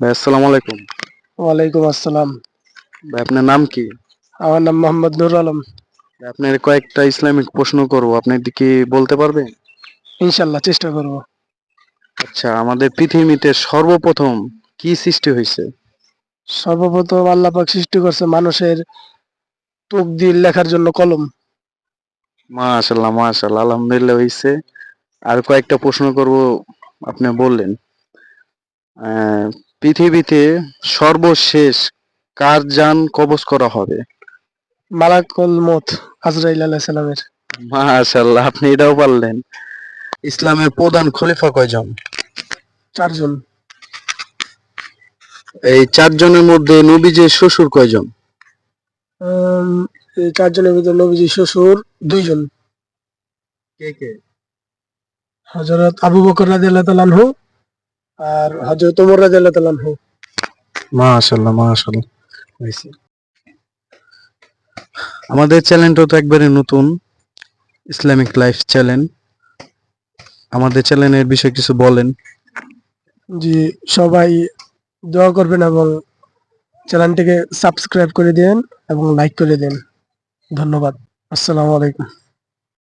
ভাই আসসালামু আলাইকুম। ওয়ালাইকুম আসসালাম। ভাই আপনার নাম কি? আমার নাম মোহাম্মদ নুর আলম। আপনার কয়েকটা ইসলামিক প্রশ্ন করব। আপনি কি বলতে পারবেন? ইনশাল্লাহ চেষ্টা করব। আচ্ছা আমাদের পৃথিবীতে সর্বপ্রথম কি সৃষ্টি হয়েছে? সর্বপ্রথম আল্লাহ পাক সৃষ্টি করছে মানুষের তকদির লেখার জন্য কলম। মাশাল্লাহ মাশাল্লাহ আলহামদুলিল্লাহ হয়েছে। আর কয়েকটা প্রশ্ন করব আপনি বললেন। পৃথিবীতে সর্বশেষ কার যান কবজ করা হবে। মালাকুল মত আজরাইল আলাহ সালামের। মাশাল্লাহ আপনি এটাও পারলেন। ইসলামের প্রধান খলিফা কয়জন? চারজন। এই চারজনের মধ্যে নবীজের শ্বশুর কয়জন? এই চারজনের ভিতরে নবীজি শ্বশুর দুইজন। কে কে? হজরত আবু বকর রাদিয়াল্লাহু তাআলা আর হজরত ওমর রাদিয়াল্লাহু তাআলা আনহু। মাশাল্লাহ হয়েছে। আমাদের চ্যানেলটা তো একবারে নতুন। Islamic life channel. আমাদের চ্যানেলের বিষয়ে কিছু বলেন। জি সবাই দোয়া করবেন এবং চ্যানেলটিকে সাবস্ক্রাইব করে দেন এবং লাইক করে দেন। ধন্যবাদ। আসসালামু আলাইকুম।